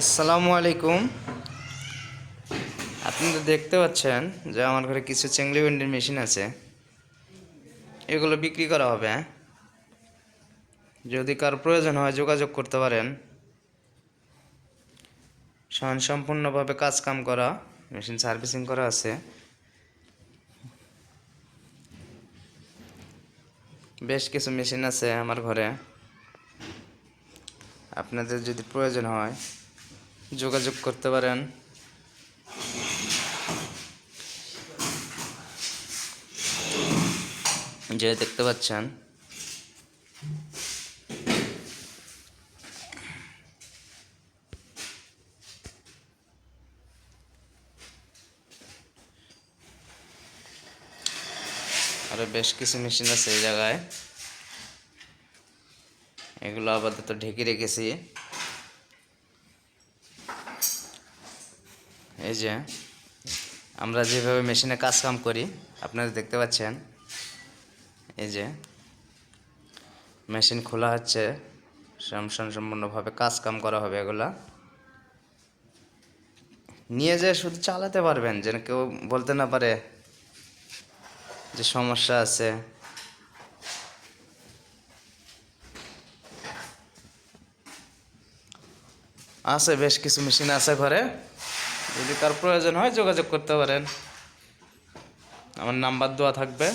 আসসালামু আলাইকুম। আপনারা দেখতে পাচ্ছেন যে আমার ঘরে কিছু চেংলি ভেন্ডির মেশিন আছে। এগুলো বিক্রি করা হবে হ্যাঁ? যদি কার প্রয়োজন হয় যোগাযোগ করতে পারেন। স্বয়ং সম্পূর্ণভাবে কাজ কাম করা, মেশিন সার্ভিসিং করা আছে। বেশ কিছু মেশিন আছে আমার ঘরে। আপনাদের যদি প্রয়োজন হয় যোগাযোগ করতে পারেন। যে দেখতে পাচ্ছেন। আরও বেশ কিছু মেশিন আছে এই জায়গায়। এগুলো আপাতত ঢেকে রেখেছি। এই যে, আমরা যেভাবে মেশিনে কাজ কাম করি, আপনারা দেখতে পাচ্ছেন, এই যে, মেশিন খোলা হচ্ছে সম্পূর্ণ সম্পূর্ণভাবে কাজ কাম করা হবে এগুলা। নিয়ে যেয়ে শুধু চালাতে পারবেন, যেন কেউ বলতে না পারে যে সমস্যা আছে। আছে, বেশ কিছু মেশিন আছে ঘরে। যদি তার প্রয়োজন হয় যোগাযোগ করতে পারেন। আমার নাম্বার দেওয়া থাকবে।